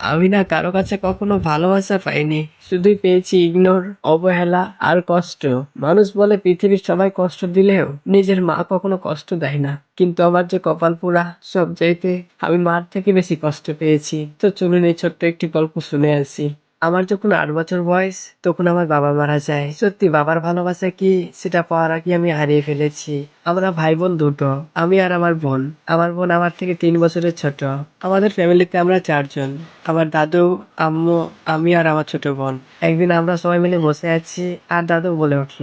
আমি না কারও কাছে কখনো ভালোবাসা পাইনি। শুধুই পেয়েছি ইগনোর, অবহেলা আর কষ্ট। মানুষ বলে পৃথিবীর সবাই কষ্ট দিলেও নিজের মা কখনো কষ্ট দেয় না। কিন্তু আমার যে কপাল পোড়া সব চাইতে আমি মার থেকে বেশি কষ্ট পেয়েছি। তো চলুন এই ছোট্ট একটি গল্প শুনে আসি। আমার যখন আট বছর বয়স, তখন আমার বাবা মারা যায়। সত্যি, বাবার ভালোবাসা কি, সেটা পাওয়ার আগে আমি হারিয়ে ফেলেছি। আমরা ভাই বোন দুটো, আমি আর আমার বোন। আমার বোন আমার থেকে তিন বছরের ছোট। আমাদের ফ্যামিলিতে আমরা চারজন। আমার দাদু, আম্মু, আমি আর আমার ছোট বোন। একদিন আমরা সবাই মিলে বসে আছি, আর দাদু বলে উঠল,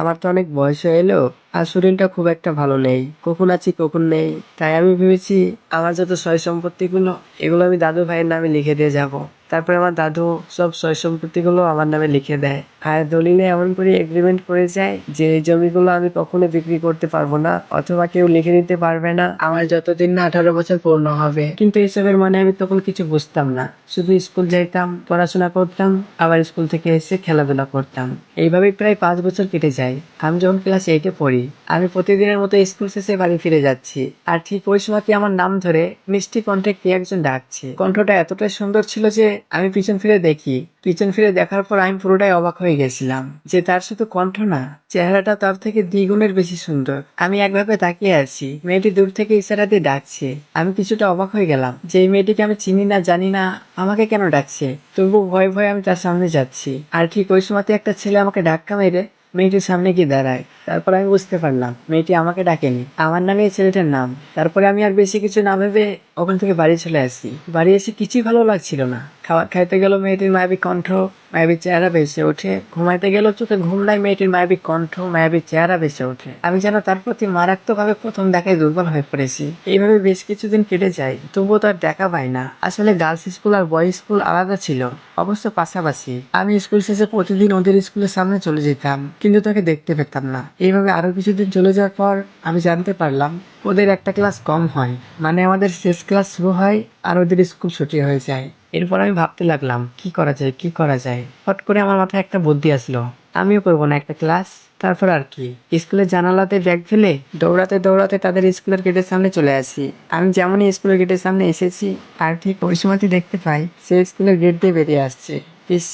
আমার তো অনেক বয়স হয়ে এলো আর শরীরটা খুব একটা ভালো নেই। কখন আছি, কখন নেই, তাই আমি ভেবেছি আমার যত সয় সম্পত্তিগুলো, এগুলো আমি দাদু ভাইয়ের নামে লিখে দিয়ে যাব। তারপরে আমার দাদু সব সয় সম্পত্তিগুলো আমার নামে লিখে দেয়। আর দলিলে এমন করে এগ্রিমেন্ট করে যায় যে এই জমিগুলো আমি কখনো বিক্রি করতে পারব না, অথবা কেউ লিখে নিতে পারবে না। আমার যতদিন না আঠারো বছর পূর্ণ হবে। কিন্তু এসবের মানে আমি তখন কিছু বুঝতাম না। শুধু স্কুল যাইতাম, পড়াশোনা করতাম, আবার স্কুল থেকে এসে খেলাধুলা করতাম। এইভাবে প্রায় পাঁচ বছর কেটে যায়। আমি যখন ক্লাস এইটে পড়ি আমি প্রতিদিনের মতো স্কুল শেষে বাড়ি ফিরে যাচ্ছি। আর ঠিক ওই সময়তে আমার নাম ধরে মিষ্টি কণ্ঠে কে একজন ডাকছে। কণ্ঠটা এতটাই সুন্দর ছিল যে আমি পিছন ফিরে দেখি। পিছন ফিরে দেখার পর আমি পুরোটাই অবাক হয়ে গেছিলাম যে তার শুধু কণ্ঠ না, চেহারাটা তার থেকে দ্বিগুণের বেশি সুন্দর। আমি একভাবে তাকিয়ে আছি। মেয়েটি দূর থেকে ইশারা দিয়ে ডাকছে। আমি কিছুটা অবাক হয়ে গেলাম যে এই মেয়েটিকে আমি চিনি না, জানি না, আমাকে কেন ডাকছে? তবু ভয়ে ভয়ে আমি তার সামনে যাচ্ছি। আর ঠিক ওই সময়তে একটা ছেলে আমাকে ধাক্কা মেরে মেয়েটির সামনে গিয়ে দাঁড়ায়। তারপর আমি বুঝতে পারলাম, মেয়েটি আমাকে ডাকেনি। আমার নামে এই ছেলেটার নাম। তারপরে আমি আর বেশি কিছু না ভেবে ওখান থেকে বাড়ি চলে আসি। বাড়ি এসে কিছুই ভালো লাগছিল না। খাবার খাইতে গেল মেয়েটির মায়াবী কণ্ঠ মায়াবী চেহারা বেসে ওঠে। ঘুমাইতে গেল চোখে ঘুম নাই, মেয়েটির মায়াবী কণ্ঠ মায়াবী চেহারা বেসে ওঠে। আমি যেন তার প্রতি মারাত্মকভাবে প্রথম দেখায় দুর্বল হয়ে পড়েছি। এইভাবে বেশ কিছুদিন কেটে যায়, তবুও তার দেখা পাই না। আসলে গার্লস স্কুল আর বয়েজ স্কুল আলাদা ছিল, অবশ্য পাশাপাশি। আমি স্কুল শেষে প্রতিদিন ওদের স্কুলের সামনে চলে যেতাম, কিন্তু তাকে দেখতে পেতাম না। এইভাবে আরও কিছুদিন চলে যাওয়ার পর আমি জানতে পারলাম, ওদের একটা ক্লাস কম হয় মানে আমাদের শেষ ক্লাস শুরু হয় আর ওদের স্কুল ছুটি হয়ে যায়। এরপর আমি ভাবতে লাগলাম, কি করা যায়, কি করা যায়? হট করে আমার মাথায় একটা বুদ্ধি আসলো। আমিও করব না একটা ক্লাস, তারপর আর কি? স্কুলের জানালাতে ব্যাগ ফেলে দৌড়াতে দৌড়াতে তাদের স্কুলের গেটের সামনে চলে আসি। আমি যেমনই স্কুলের গেটের সামনে এসেছি, আর ঠিক ওই সময়তে দেখতে পাই সে স্কুলের গেট দিয়ে বেরিয়ে আসছে। ইস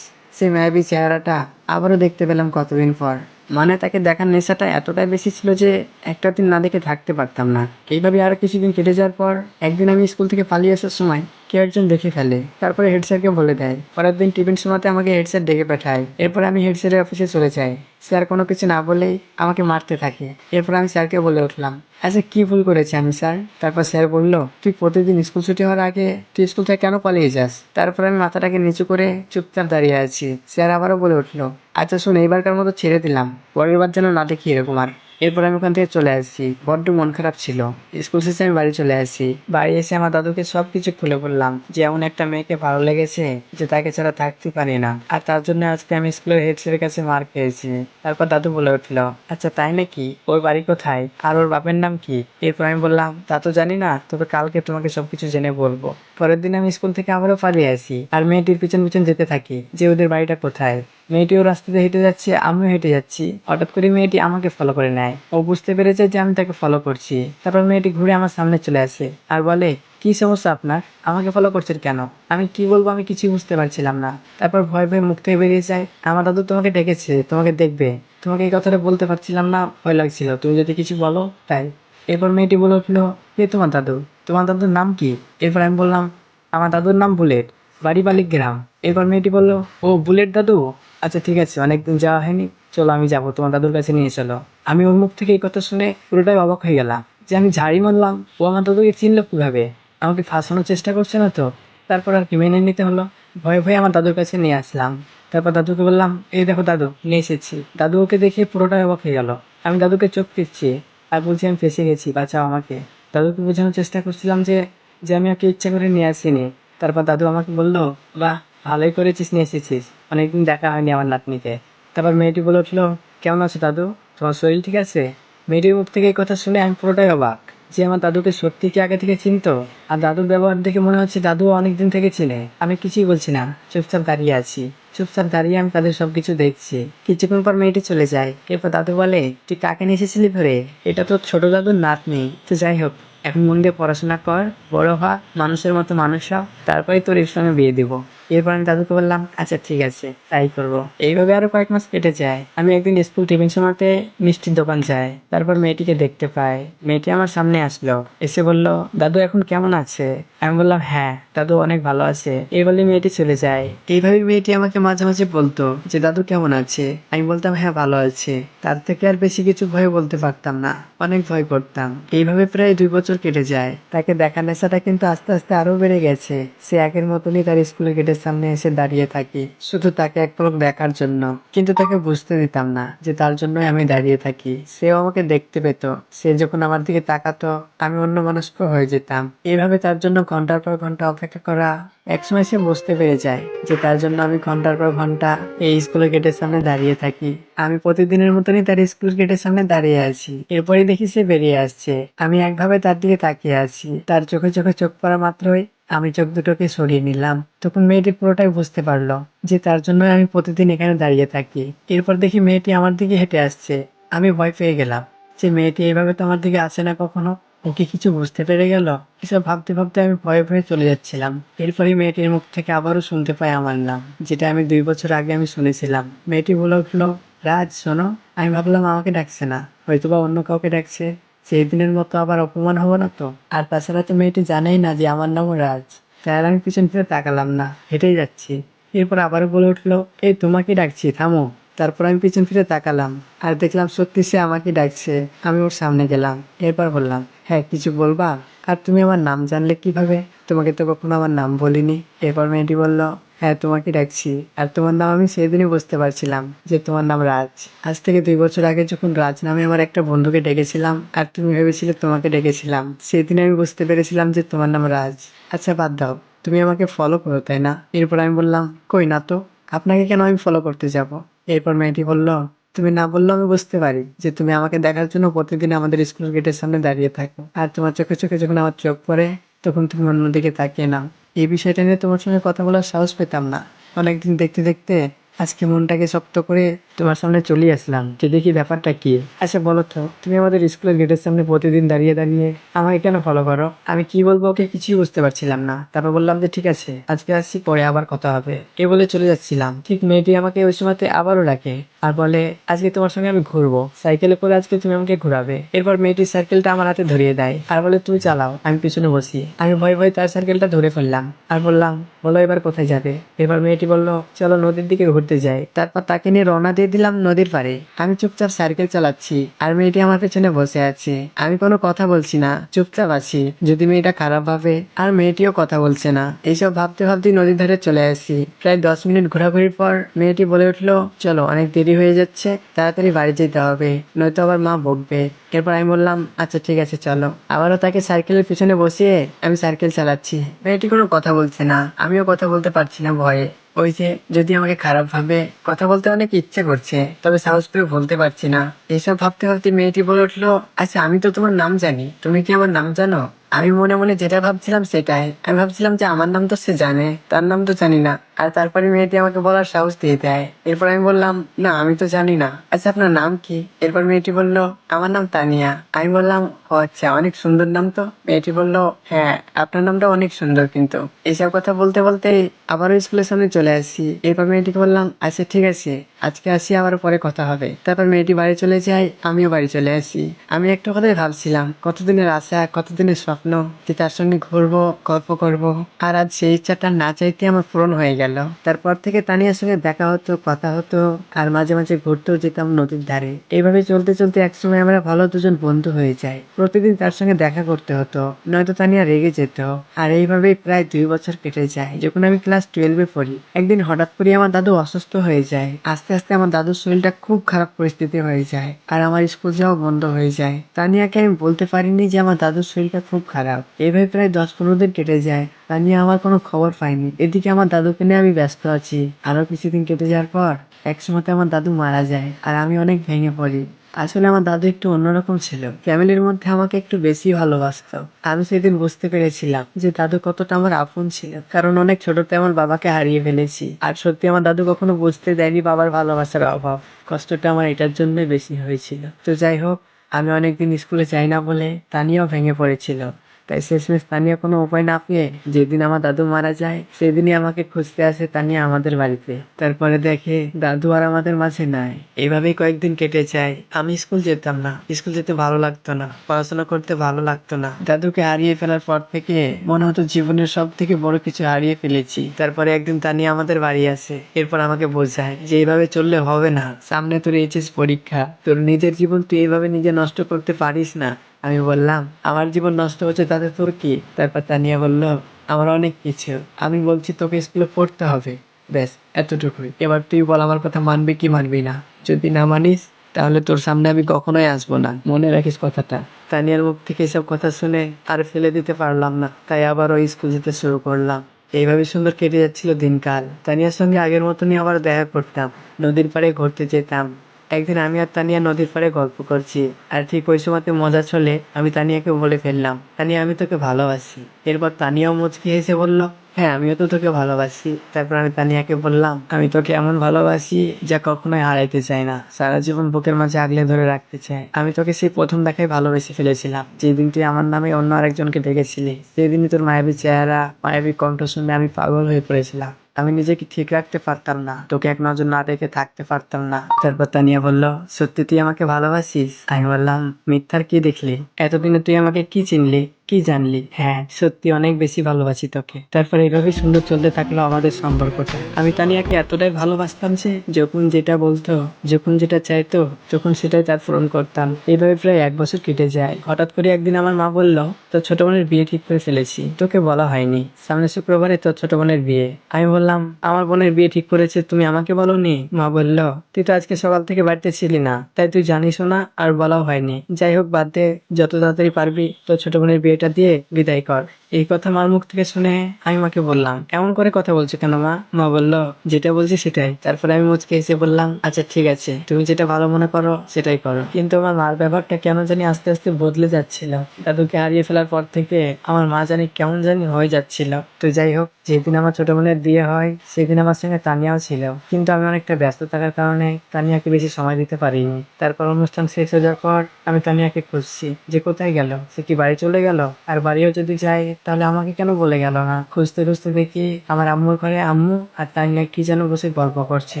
সে মায়াবী চেহারাটা আবারও দেখতে পেলাম কতদিন পর। মানে তাকে দেখার নেশাটা এতটাই বেশি ছিল যে একটা দিন না দেখে থাকতে পারতাম না। এইভাবে আরও কিছুদিন কেটে যাওয়ার পর একদিন আমি স্কুল থেকে পালিয়ে আসার সময় কেউ একজন দেখে ফেলে। তারপরে হেড স্যারকে বলে দেয়, পরের দিন টিফিন সময়তে আমাকে হেড স্যার ডেকে পাঠায়। এরপর আমি হেড স্যারের অফিসে চলে যাই। স্যার কোনো কিছু না বলেই আমাকে মারতে থাকে। এরপর আমি স্যারকে বলে উঠলাম আচ্ছা কি ভুল করেছি আমি, স্যার? তারপর স্যার বলল, তুই প্রতিদিন স্কুল ছুটি হওয়ার আগে তুই স্কুল থেকে কেন পালিয়ে যাস? তারপর আমি মাথাটাকে নিচু করে চুপচাপ দাঁড়িয়ে আছি। স্যার আবারও বলে উঠল আচ্ছা শোন, এইবারকার মতো ছেড়ে দিলাম। পরের বার যেন না দেখি এরকম আর। এরপর আমি ওখান থেকে চলে আসি। বড্ড মন খারাপ ছিল। স্কুল শেষে আমি বাড়ি চলে আসি। বাড়ি এসে আমার দাদুকে সব কিছু খুলে বললাম যে, এমন একটা মেয়েকে ভালো লেগেছে যে তাকে ছাড়া থাকতে পারি না। আর তার জন্য আজকে আমি স্কুলের হেড স্যারের কাছে মার খেয়েছি। তারপর দাদু বলে উঠল আচ্ছা তাই নাকি? ওর বাড়ি কোথায়? আর ওর বাপের নাম কি? এরপর আমি বললাম তা তো জানি না, তবে কালকে তোমাকে সবকিছু জেনে বলব। পরের দিন আমি স্কুল থেকে আবারও পালিয়ে আসি। আর মেয়েটির পিছন পিছন যেতে থাকি যে, ওদের বাড়িটা কোথায়? মেয়েটিও রাস্তাতে হেঁটে যাচ্ছে, আমিও হেঁটে যাচ্ছি। হঠাৎ করে মেয়েটি আমাকে ফলো করে নেয়। ও বুঝতে পেরেছে যে আমি তাকে ফলো করছি। তারপর মেয়েটি ঘুরে আমার সামনে চলে আসে আর বলে, কি সমস্যা আপনার? আমাকে ফলো করছেন কেন? আমি কি বলব আমি কিছুই বুঝতে পারছিলাম না। তারপর ভয় ভয়ে মুখ থেকে বেরিয়ে যায়, আমার দাদু তোমাকে ডেকেছে, তোমাকে দেখবে। তোমাকে এই কথাটা বলতে পারছিলাম না, ভয় লাগছিল। তুমি যদি কিছু বলো, তাই। এরপর মেয়েটি বলে উঠল, কে তোমার দাদু? তোমার দাদুর নাম কি? এরপর আমি বললাম, আমার দাদুর নাম বুলেট। বাড়ি বালিক গ্রাম এরপর মেয়েটি বলল, ও, বুলেট দাদু? আচ্ছা ঠিক আছে, অনেকদিন যাওয়া হয়নি। চলো, আমি যাব, তোমার দাদুর কাছে নিয়ে চলো। আমি ওর মুখ থেকে এই কথা শুনে পুরোটাই অবাক হয়ে গেলাম যে আমি ঝাড়ি মারলাম। ও আমার দাদুকে চিনলো কীভাবে? আমাকে ফাঁসানোর চেষ্টা করছে না তো? তারপর আর কি মেনে নিতে হলো? ভয়ে ভয়ে আমার দাদুর কাছে নিয়ে আসলাম। তারপর দাদুকে বললাম, এই দেখো দাদু, নিয়ে এসেছি। দাদু ওকে দেখে পুরোটাই অবাক হয়ে গেল। আমি দাদুকে চোখ পিচ্ছি আর বলছি, আমি ফেসে গেছি, বাঁচাও আমাকে। দাদুকে বোঝানোর চেষ্টা করছিলাম যে যে আমি ওকে ইচ্ছা করে নিয়ে আসিনি। তারপর দাদু আমাকে বলল, বাহ, ভালোই করেছিস, নিয়ে এসেছিস। অনেকদিন দেখা হয়নি আমার নাতনিকে তারপর মেয়েটি বলে উঠল, কেমন আছো দাদু? তোমার শরীর ঠিক আছে? মেয়েটির মুখ থেকে এই কথা শুনে আমি পুরোটাই অবাক যে আমার দাদুকে সত্যি কি আগে থেকে চিনতো। আর দাদুর ব্যবহার দেখে মনে হচ্ছে দাদু অনেক দিন থেকে চিনে। আমি কিছুই বলছি না, চুপচাপ দাঁড়িয়ে আছি। চুপচাপ দাঁড়িয়ে আমি তাদের সবকিছু দেখছি। কিছুক্ষণ পর মেয়েটি চলে যায়। এরপর দাদু বলে, তুই কাকে নিয়ে এসেছিলি ধরে এটা তো ছোট দাদুর নাতনি। তো যাই হোক এখন মন দিয়ে পড়াশোনা কর, বড় হ, মানুষের মতো মানুষ হ, তারপরেই তোর এর সঙ্গে বিয়ে দিব। এরপর আমি দাদুকে বললাম আচ্ছা ঠিক আছে, তাই করব। এইভাবে আরও কয়েক মাস কেটে যায়। আমি একদিন স্কুল টিফিন সময়তে মিষ্টির দোকান যাই, তারপর মেয়েটিকে দেখতে পাই। মেয়েটি আমার সামনে আসলো, এসে বলল, দাদু এখন কেমন আছে? আমি বললাম হ্যাঁ দাদু অনেক ভালো আছে। এই বলে মেয়েটি চলে যায়। এইভাবে মেয়েটি আমাকে মাঝে মাঝে বলতো যে, দাদু কেমন আছে? আমি বলতাম হ্যাঁ ভালো আছে। তার থেকে আর বেশি কিছু ভয় বলতে পারতাম না, অনেক ভয় করতাম। এইভাবে প্রায় দুই বছর কেটে যায়। তাকে দেখা নেশাটা কিন্তু আস্তে আস্তে আরও বেড়ে গেছে। সে আগের মতনই তার স্কুলের গেটের সামনে এসে দাঁড়িয়ে থাকি। শুধু তাকে এক পলক দেখার জন্য। কিন্তু তাকে বুঝতে দিতাম না যে তার জন্যই আমি দাঁড়িয়ে থাকি। সেও আমাকে দেখতে পেত। সে যখন আমার দিকে তাকাতো, আমি অন্য মানুষকে হয়ে যেতাম। এইভাবে তার জন্য ঘণ্টার পর ঘণ্টা অপেক্ষা করা একসময় সে বুঝতে পেরে যায় যে তার জন্য আমি ঘণ্টার পর ঘণ্টা এই স্কুলের গেটের সামনে দাঁড়িয়ে থাকি। আমি প্রতিদিনের মতনই তার স্কুল গেটের সামনে দাঁড়িয়ে আছি। এরপরে দেখি সে বেরিয়ে আসছে। আমি একভাবে তার দিকে তাকিয়ে আছি। তার চোখে চোখে চোখ পড়া মাত্রই আমি চোখ দুটোকে সরিয়ে নিলাম। তখন মেয়েটি পুরোটাই বুঝতে পারল যে তার জন্য আমি প্রতিদিন এখানে দাঁড়িয়ে থাকি। এরপর দেখি মেয়েটি আমার দিকে হেঁটে আসছে। আমি ভয় পেয়ে গেলাম যে মেয়েটি এইভাবে তো আমার দিকে আসে না কখনো। ওকে কিছু বুঝতে পেরে গেল? এসব ভাবতে ভাবতে আমি ভয়ে ভয়ে চলে যাচ্ছিলাম। এরপরে মেয়েটির মুখ থেকে আবারও শুনতে পাই আমার নাম, যেটা আমি দুই বছর আগে আমি শুনেছিলাম। মেয়েটি বলে উঠল, রাজ, শোনো, আমি ভাবলাম আমাকে ডাকছে না। হয়তোবা অন্য কাউকে ডাকছে। সেই দিনের মতো আবার অপমান হব না তো? আর তাছাড়া তো মেয়েটি জানেই না যে আমার নামও রাজ। তাই আর আমি পিছন ফিরে তাকালাম না, হেঁটেই যাচ্ছি। এরপর আবারও বলে উঠল, এই তোমাকে ডাকছি, থামো। তারপর আমি পিছন ফিরে তাকালাম আর দেখলাম সত্যি সে আমাকে ডাকছে। আমি ওর সামনে গেলাম, এরপর বললাম হ্যাঁ কিছু বলবা? আর তুমি আমার নাম জানলে কীভাবে? তোমাকে তো কখনো আমার নাম বলিনি। এরপর মেয়েটি বলল হ্যাঁ তোমাকে ডাকছি। আর তোমার নাম আমি সেদিনই বুঝতে পারছিলাম যে তোমার নাম রাজ। আজ থেকে দুই বছর আগে যখন রাজ নামে আমার একটা বন্ধুকে ডেকেছিলাম, আর তুমি ভেবেছিলে তোমাকে ডেকেছিলাম, সেদিন আমি বুঝতে পেরেছিলাম যে তোমার নাম রাজ। আচ্ছা বাদ দাও। তুমি আমাকে ফলো করো, তাই না? এরপর আমি বললাম, কই না তো? আপনাকে কেন আমি ফলো করতে যাব? এরপর মেয়েটি বলল, তুমি না বললেও আমি বুঝতে পারি যে তুমি আমাকে দেখার জন্য প্রতিদিন আমাদের স্কুল গেটের সামনে দাঁড়িয়ে থাকো। আর তোমার চোখে চোখে যখন আমার চোখ পড়ে, তখন তুমি অন্যদিকে তাকিয়ে নাও। এই বিষয়টা নিয়ে তোমার সঙ্গে কথা বলার সাহস পেতাম না। অনেকদিন দেখতে দেখতে আজকে মনটাকে শক্ত করে তোমার সামনে চলে আসলাম, যে দেখি ব্যাপারটা কি? আচ্ছা বলো তো, তুমি আমাদের স্কুলের গেটের সামনে প্রতিদিন দাঁড়িয়ে দাঁড়িয়ে আমাকে কেন ফলো করো? আমি কি বলব ওকে কিছুই বুঝতে পারছিলাম না। তারপর বললাম যে ঠিক আছে, আজকে আসছি, পরে আবার কথা হবে। এ বলে চলে যাচ্ছিলাম। ঠিক মেয়েটি আমাকে ওই সময়তে আবারও ডাকে আর বলে, আজকে তোমার সঙ্গে আমি ঘুরবো। সাইকেলে করে আজকে তুমি আমাকে ঘুরাবে। এরপর মেয়েটি সাইকেলটা আমার হাতে ধরিয়ে দেয় আর বলে, তুমি চালাও, আমি পিছনে বসি। আমি ভয় ভয় তার সাইকেলটা ধরে ফেললাম আর বললাম, বলো এবার কোথায় যাবে? এবার মেয়েটি বলল, চলো নদীর দিকে ঘুরতে যাই। তারপর তাকে নিয়ে রওনা দিয়ে দিলাম নদীর পাড়ে। আমি চুপচাপ সাইকেল চালাচ্ছি আর মেয়েটি আমার পেছনে বসে আছে। আমি কোনো কথা বলছি না, চুপচাপ আছি। যদি মেয়েটা খারাপ ভাবে আর মেয়েটিও কথা বলছে না। এইসব ভাবতে ভাবতে নদীর ধারে চলে আসি। প্রায় দশ মিনিট ঘোরাঘুরির পর মেয়েটি বলে উঠল, চলো, অনেক দেরি হয়ে যাচ্ছে, তাড়াতাড়ি বাড়ি যেতে হবে, নয়তো আবার মা বকবে। এরপর আমি বললাম আচ্ছা ঠিক আছে, চলো। আবারও তাকে সাইকেলের পিছনে বসিয়ে আমি সাইকেল চালাচ্ছি। মেয়েটি কোনো কথা বলছে না। আমিও কথা বলতে পারছি না ভয়ে। ওই যে যদি আমাকে খারাপ ভাবে কথা বলতে অনেক ইচ্ছে করছে, তবে সাহস পেয়ে বলতে পারছি না। এইসব ভাবতে ভাবতে মেয়েটি বলে উঠল আচ্ছা আমি তো তোমার নাম জানি। তুমি কি আমার নাম জানো? আমি মনে মনে যেটা ভাবছিলাম সেটাই। আমি ভাবছিলাম যে আমার নাম তো সে জানে, তার নাম তো জানি না। আর তারপরে মেয়েটি আমাকে বলার সাহস দিয়ে দেয়। এরপর আমি বললাম, না, আমি তো জানি না। আচ্ছা আপনার নাম কি? এরপর মেয়েটি বলল, আমার নাম তানিয়া। আমি বললাম, ও আচ্ছা অনেক সুন্দর নাম তো? মেয়েটি বলল হ্যাঁ আপনার নামটা অনেক সুন্দর কিন্তু। এইসব কথা বলতে বলতে আবারও স্কুলের সামনে চলে আসি। এরপর মেয়েটিকে বললাম আচ্ছা ঠিক আছে। আজকে আসি, আবার পরে কথা হবে। তারপর মেয়েটি বাড়ি চলে যায়, আমিও বাড়ি চলে আসি। আমি একটা কথাই ভাবছিলাম, কতদিনের আশা, কতদিনের স্বপ্ন যে তার সঙ্গে ঘুরবো, গল্প করব। আর আজ সেই ইচ্ছাটা না চাইতে আমার পূরণ হয়ে গেল। তারপর থেকে তানিয়ার সঙ্গে দেখা হতো, কথা হতো, আর মাঝে মাঝে ঘুরতেও যেতাম নদীর ধারে। এইভাবে চলতে চলতে একসময় আমরা ভালো দুজন বন্ধু হয়ে যাই। প্রতিদিন তার সঙ্গে দেখা করতে হতো, নয়তো তানিয়া রেগে যেত। আর এইভাবেই প্রায় দুই বছর কেটে যায়। যখন আমি ক্লাস টুয়েলভে পড়ি, একদিন হঠাৎ করে আমার দাদু অসুস্থ হয়ে যায়। আস্তে আস্তে আমার দাদুর শরীরটা খুব খারাপ পরিস্থিতি হয়ে যায় আর আমার স্কুল যাওয়া বন্ধ হয়ে যায়। তানিয়াকে আমি বলতে পারিনি যে আমার দাদুর শরীরটা খুব খারাপ। এভাবে প্রায় দশ পনেরো দিন কেটে যায়। তানিয়া আমার কোনো খবর পাইনি এদিকে আমার দাদুকে নিয়ে আমি ব্যস্ত আছি। আরও কিছুদিন কেটে যাওয়ার পর এক একসময় আমার দাদু মারা যায় আর আমি অনেক ভেঙে পড়ি। আসলে আমার দাদু একটু অন্যরকম ছিল। ফ্যামিলির মধ্যে আমাকে একটু বেশি ভালোবাসত। আমি সেদিন বুঝতে পেরেছিলাম যে দাদু কতটা আমার আপন ছিল। কারণ অনেক ছোটতে আমার বাবাকে হারিয়ে ফেলেছি। আর সত্যি আমার দাদু কখনো বুঝতে দেয়নি বাবার ভালোবাসার অভাব। কষ্টটা আমার এটার জন্যই বেশি হয়েছিল। তো যাই হোক, আমি অনেকদিন স্কুলে যাই না বলে তা নিয়েও ভেঙে পড়েছিল। তাই শেষমেশ তানিয়া কোনো উপায় না পেয়ে যেদিন আমার দাদু মারা যায়, সেদিনই আমাকে খুঁজতে আসে তানিয়া আমাদের বাড়িতে। তারপরে দেখে দাদু আর আমাদের মাঝে নাই। এইভাবেই কয়েকদিন কেটে যায়। আমি স্কুল যেতাম না। স্কুল যেতে ভালো লাগতো না। পড়াশোনা করতে ভালো লাগতো না। দাদুকে হারিয়ে ফেলার পর থেকে মনে হতো জীবনের সব থেকে বড় কিছু হারিয়ে ফেলেছি। তারপরে একদিন তানিয়া আমাদের বাড়ি আসে। এরপর আমাকে বোঝায় যে এইভাবে চললে হবে না। সামনে তোর এইচএস পরীক্ষা। তোর নিজের জীবন তুই এইভাবে নিজে নষ্ট করতে পারিস না। আমি বললাম, আমার জীবন নষ্ট হচ্ছে তাতে তোর কি? তারপর তানিয়া বলল, আমার অনেক কিছু। আমি বলছি, তোকে স্কুলে পড়তে হবে। ব্যাস, এতটুকুই। এবার তুই বল, আমার কথা মানবি কি মানবি না? যদি না মানিস, তাহলে তোর সামনে আমি কখনোই আসব না। মনে রাখিস কথাটা। তানিয়ার মুখ থেকে এসব কথা শুনে আর ফেলে দিতে পারলাম না। তাই আবার ওই স্কুল যেতে শুরু করলাম। এইভাবে সুন্দর কেটে যাচ্ছিল দিনকাল। তানিয়ার সঙ্গে আগের মতনই আবার দেখা করতাম। নদীর পাড়ে ঘুরতে যেতাম। একদিন আমি আর তানিয়া নদীর পাড়ে গল্প করছি, আর ঠিক ওই সময়তে মজা চলে আমি তানিয়াকে বলে ফেললাম, তানিয়া, আমি তোকে ভালোবাসি। এরপর তানিয়াও মুচকি হেসে বলল হ্যাঁ আমিও তো তোকে ভালোবাসি। তারপর আমি তানিয়াকে বললাম, আমি তোকে এমন ভালোবাসি যা কখনোই হারাইতে চাই না, সারা জীবন বুকের মাঝে আগলে ধরে রাখতে চাই। আমি তোকে সেই প্রথম দেখায় ভালোবেসে ফেলেছিলাম, যেদিন তুই আমার নামে অন্য আরেকজনকে ডেকেছিলি, সেদিনই তোর মায়াবী চেহারা, মায়াবী কণ্ঠ শুনে আমি পাগল হয়ে পড়েছিলাম। আমি নিজেকে ঠিক রাখতে পারতাম না। তোকে এক নজর না দেখে থাকতে পারতাম না। তারপর তানিয়া বলল, সত্যি তুই আমাকে ভালোবাসিস? আমি বললাম, মিথ্যার কি দেখলি? এতদিনে তুই আমাকে কি চিনলি? কি জানলি? হ্যাঁ সত্যি অনেক বেশি ভালোবাসি তোকে। তারপর এইভাবেই সুন্দর চলতে থাকল আমাদের সম্পর্কটা। আমি তানিয়াকে এতটাই ভালোবাসতাম যে, যখন যেটা বলতো, যখন যেটা চাইতো, তখন সেটাই তার পূরণ করতাম। এইভাবে প্রায় এক বছর কেটে যায়। হঠাৎ করে একদিন আমার মা বলল, তোর ছোট বোনের বিয়ে ঠিক করে ফেলেছি। তোকে বলা হয়নি। সামনে শুক্রবারে তোর ছোট বোনের বিয়ে। আমি বললাম, আমার বোনের বিয়ে ঠিক করেছে, তুমি আমাকে বলনি? মা বলল, তুই তো আজকে সকাল থেকে বাড়িতে ছিলি না, তাই তুই জানিসও না আর বলাও হয়নি। যাই হোক, বাদ দে, যত তাড়াতাড়ি পারবি, তোর ছোট বোনের বিয়েটা দিয়ে বিদায় কর। এই কথা মার মুখ থেকে শুনে আমি মাকে বললাম এমন করে কথা বলছো কেন মা? মা বলল, যেটা বলছি সেটাই। তারপরে আমি মুচকে এসে বললাম আচ্ছা ঠিক আছে, তুমি যেটা ভালো মনে করো, সেটাই করো। কিন্তু আমার মার ব্যাপারটা কেন জানি আস্তে আস্তে বদলে যাচ্ছিল। দাদুকে হারিয়ে ফেলার পর থেকে আমার মা জানি কেমন জানি হয়ে যাচ্ছিল। তো যাই হোক, যেদিন আমার ছোট বোনের বিয়ে হয়, সেদিন আমার সঙ্গে তানিয়াও ছিল। কিন্তু আমি অনেকটা ব্যস্ত থাকার কারণে তানিয়াকে বেশি সময় দিতে পারিনি। তারপর অনুষ্ঠান শেষ হয়ে যাওয়ার পর আমি তানিয়াকে খুঁজছি, যে কোথায় গেল? সে কি বাড়ি চলে গেল? আর বাড়িও যদি যায় তাহলে আমাকে কেন বলে গেল না? খুঁজতে খুঁজতে দেখি আমার আম্মুর ঘরে আম্মু আর তানিয়া কি যেন বসে গল্প করছে।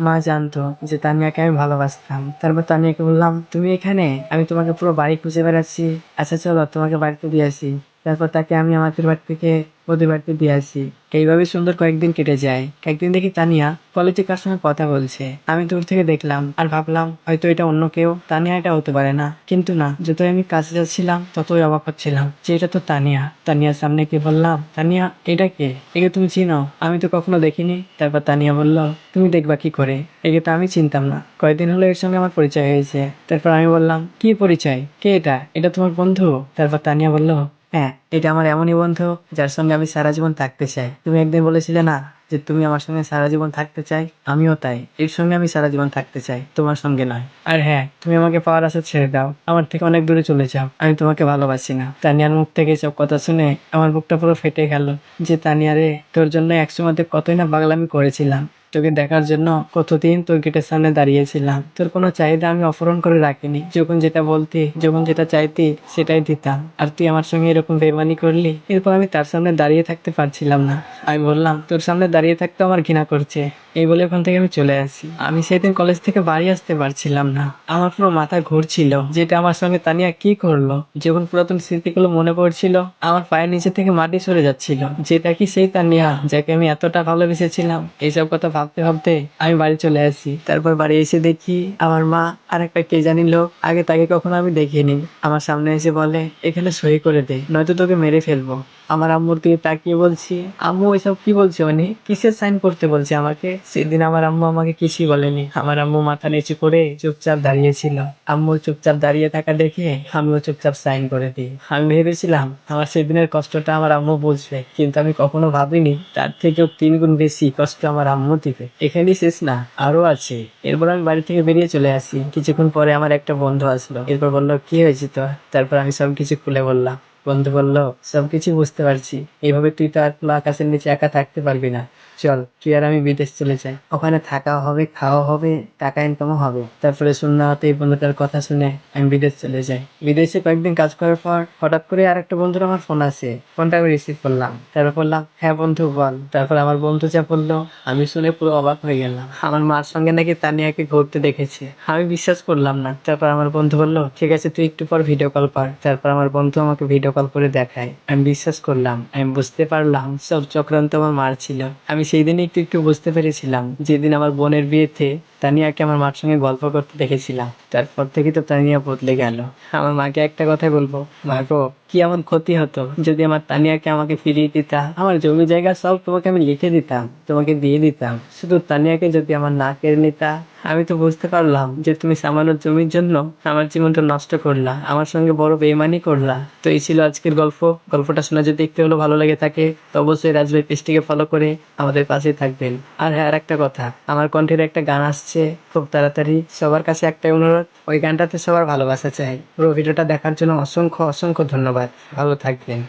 মা জানতো যে তানিয়াকে আমি ভালোবাসতাম। তারপর তানিয়াকে বললাম, তুমি এখানে? আমি তোমাকে পুরো বাড়ি খুঁজে বেড়াচ্ছি। আচ্ছা চলো তোমাকে বাড়িতে দিয়ে আসি। তারপর তাকে আমি আমাদের বাড়ি থেকে বাড়িতে দিয়ে আসি। এইভাবে সুন্দর কয়েকদিন কেটে যায়। একদিন দেখি তানিয়া কলেজে কার সঙ্গে কথা বলছে। আমি দূর থেকে দেখলাম আর ভাবলাম, হয়তো এটা অন্য কেউ। তানিয়া এটা হতে পারে না। কিন্তু না, যতই আমি কাছে যাচ্ছিলাম, ততই অবাক হচ্ছিলাম যে এটা তো তানিয়া। তানিয়ার সামনে কি বললাম, তানিয়া, এটা কে? একে তুমি চিনো? আমি তো কখনো দেখিনি। তারপর তানিয়া বলল, তুমি দেখবা কি করে? একে তো আমি চিনতাম না। কয়েকদিন হলো এর সঙ্গে আমার পরিচয় হয়েছে। তারপর আমি বললাম, কি পরিচয়? কে এটা? এটা তোমার বন্ধু? তারপর তানিয়া বলল হ্যাঁ এটা আমার এমনই বন্ধু যার সঙ্গে আমি সারা জীবন থাকতে চাই। তুমি একদিন বলেছিলে না যে তুমি আমার সঙ্গে সারা জীবন থাকতে চাই? আমিও তাই। এর সঙ্গে আমি সারা জীবন থাকতে চাই, তোমার সঙ্গে নয়। আর হ্যাঁ তুমি আমাকে পাওয়ার আশা ছেড়ে দাও। আমার থেকে অনেক দূরে চলে যাও। আমি তোমাকে ভালোবাসি না। তানিয়ার মুখ থেকে সব কথা শুনে আমার বুকটা পুরো ফেটে গেল যে, তানিয়া রে, তোর জন্য একসময় কতই না পাগলামি করেছিলাম। তোকে দেখার জন্য কতদিন তোর গেটের সামনে দাঁড়িয়েছিলাম। তোর কোনো চাহিদা আমি অপহরণ করে রাখিনি। যখন যেটা বলতি, যখন যেটা চাইতি, সেটাই দিতাম। আর তুই আমার সঙ্গে এরকম বেমানি করলি, এরপর আমি তার সামনে দাঁড়িয়ে থাকতে পারছিলাম না। আমি বললাম, তোর সামনে দাঁড়িয়ে থাকতে আমার ঘৃণা করছে। এই বলে ওখান থেকে আমি চলে আসি। আমি সেদিন কলেজ থেকে বাড়ি আসতে পারছিলাম না। আমার পুরো মাথা ঘুরছিল। যেটা আমার সঙ্গে তানিয়া কি করল? যখন পুরাতন স্মৃতিগুলো মনে পড়ছিল, আমার পায়ের নিচে থেকে মাটি সরে যাচ্ছিল। যেটা কি সেই তানিয়া যাকে আমি এতটা ভালোবেসেছিলাম? এইসব কথা ভাবতে ভাবতে আমি বাড়ি চলে আসি। তারপর বাড়ি এসে দেখি আমার মা আর একটা কে জানি লোক আগে তাকে কখনো আমি দেখিনি। আমার সামনে এসে বলে, এখানে সই করে দে, নয়তো তোকে মেরে ফেলব। আমার আম্মুর দিকে তাকিয়ে বলছি, আম্মু, এসব কি বলছে মানে? কিসের সাইন করতে বলছে আমাকে? সেদিন আমার আম্মু আমাকে কিছুই বলেনি। আমার আম্মু মাথা নিচু করে চুপচাপ দাঁড়িয়েছিল আম্মু চুপচাপ দাঁড়িয়ে থাকা দেখে আমিও চুপচাপ সাইন করে দিই। আমি ভেবেছিলাম, আমার সেদিনের কষ্টটা আমার আম্মু বুঝবে, কিন্তু আমি কখনো ভাবিনি তার থেকেও তিন গুণ বেশি কষ্ট আমার আম্মু দিবে। এখানেই শেষ না, আরও আছে। এরপর আমি বাড়ি থেকে বেরিয়ে চলে আসি। কিছুক্ষণ পরে আমার একটা বন্ধু আসলো। এরপর বলল, কি হয়েছে তো তারপর আমি সব কিছু খুলে বললাম বন্ধু বলল, সবকিছু বুঝতে পারছি। এইভাবে তুই তো আর খোলা আকাশের নিচে একা থাকতে পারবি না। চল, তুই আর আমি বিদেশ চলে যাই। ওখানে থাকাও হবে খাওয়া হবে, টাকা ইনকামও হবে। তারপরে শুননা হতে এই বন্ধুটার কথা শুনে আমি বিদেশ চলে যাই। বিদেশে কয়েকদিন কাজ করার পর হঠাৎ করে আর একটা বন্ধুর আমার ফোন আসে। ফোনটা আমি রিসিভ করলাম। তারপর বললাম হ্যাঁ বন্ধু, বল। তারপর আমার বন্ধু যা বলল, আমি শুনে পুরো অবাক হয়ে গেলাম। আমার মার সঙ্গে নাকি তানিয়াকে ঘুরতে দেখেছে। আমি বিশ্বাস করলাম না। তারপর আমার বন্ধু বলল, ঠিক আছে, তুই একটু পর ভিডিও কল কর। তারপর আমার বন্ধু আমাকে ভিডিও কল করে দেখায়। আমি বিশ্বাস করলাম, আমি বুঝতে পারলাম সব চক্রান্ত আমার মার ছিল। আমি সেই দিনই একটু একটু বুঝতে পেরেছিলাম যেদিন আমার বোনের বিয়েতে তানিয়াকে আমার মার সঙ্গে গল্প করতে দেখেছিলাম। তারপর থেকে তো তানিয়া বদলে গেল। আমার মাকে একটা কথাই বলব, মা গো, কি এমন ক্ষতি হতো? যদি আমার তানিয়াকে আমাকে ফিরিয়ে দিতাম আমার জমি জায়গা সব তোমাকে আমি লিখে দিতাম, তোমাকে দিয়ে দিতাম। শুধু তানিয়াকে যদি আমার না কেড়ে নিতা, আমি তো বুঝতে পারলাম যে তুমি সামান্য জমির জন্য আমার জীবনটা নষ্ট করলা, আমার সঙ্গে বড় বেমানি করলা। তো এই ছিল আজকের গল্প। গল্পটা শোনা যদি দেখতে হলো ভালো লেগে থাকে, তো অবশ্যই রাজভাই পেজটিকে ফলো করে আমাদের পাশে থাকবেন। আর হ্যাঁ আর একটা কথা, আমার কণ্ঠের একটা গান আসছে খুব তাড়াতাড়ি। সবার কাছে একটাই অনুরোধ, ওই গানটাতে সবার ভালোবাসা চাই। পুরো ভিডিওটা দেখার জন্য অসংখ্য অসংখ্য ধন্যবাদ। ভালো থাকবেন।